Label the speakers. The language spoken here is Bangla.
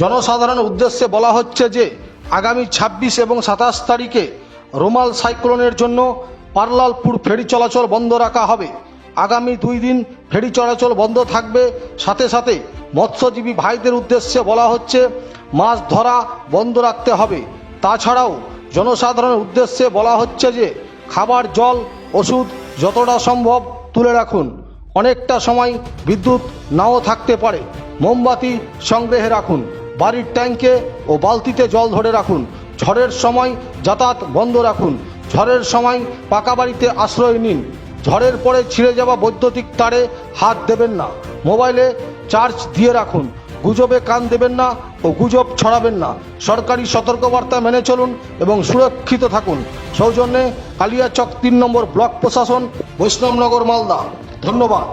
Speaker 1: জনসাধারণের উদ্দেশ্যে বলা হচ্ছে যে আগামী ছাব্বিশ এবং সাতাশ তারিখে রোমাল সাইক্লোনের জন্য পার্লালপুর ফেরি চলাচল বন্ধ রাখা হবে। আগামী দুই দিন ফেরি চলাচল বন্ধ থাকবে। সাথে সাথে মৎস্যজীবী ভাইদের উদ্দেশ্যে বলা হচ্ছে মাছ ধরা বন্ধ রাখতে হবে। তাছাড়াও জনসাধারণের উদ্দেশ্যে বলা হচ্ছে যে খাবার, জল, ওষুধ যতটা সম্ভব তুলে রাখুন। অনেকটা সময় বিদ্যুৎ নাও থাকতে পারে। মোমবাতি সংগ্রহে রাখুন, বাড়ির ট্যাঙ্কে ও বালতিতে জল ধরে রাখুন, ঝড়ের সময় যাতায়াত বন্ধ রাখুন, ঝড়ের সময় পাকা বাড়িতে আশ্রয় নিন, ঝড়ের পরে ছিঁড়ে যাওয়া বৈদ্যুতিক তারে হাত দেবেন না, মোবাইলে চার্জ দিয়ে রাখুন, গুজবে কান দেবেন না ও গুজব ছড়াবেন না, সরকারি সতর্কবার্তা মেনে চলুন এবং সুরক্ষিত থাকুন। সৌজন্যে কালিয়াচক তিন নম্বর ব্লক প্রশাসন, বৈষ্ণবনগর, মালদা। ধন্যবাদ।